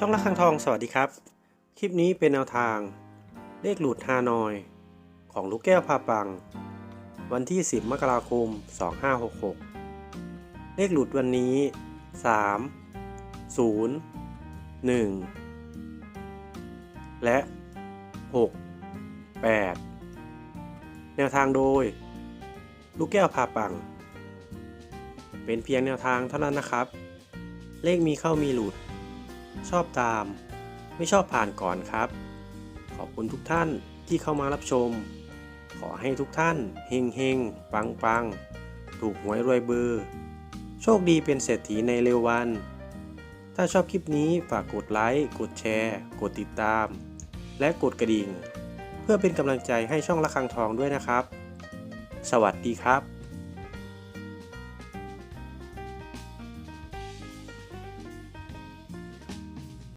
ช่องละคังทองสวัสดีครับ คลิปนี้เป็นแนวทาง เลขหลุดฮานอย ของลูกแก้วพาปัง วันที่ 10 มกราคม 2566 เลขหลุดวันนี้ 3 0 1 และ 6 8 แนวทางโดย ลูกแก้วพาปัง เป็นเพียงแนวทางเท่านั้นนะครับ เลขมีเข้ามีหลุด ชอบตาม ไม่ชอบผ่านก่อนครับ ขอบคุณทุกท่านที่เข้ามารับชม ขอให้ทุกท่านเฮงเฮงปังปังถูกหวยรวยเบอร์โชคดีเป็นเศรษฐีในเร็ววัน ถ้าชอบคลิปนี้ฝากกดไลค์ กดแชร์ กดติดตาม และกดกระดิ่ง เพื่อเป็นกำลังใจให้ช่องละคังทองด้วยนะครับ สวัสดีครับ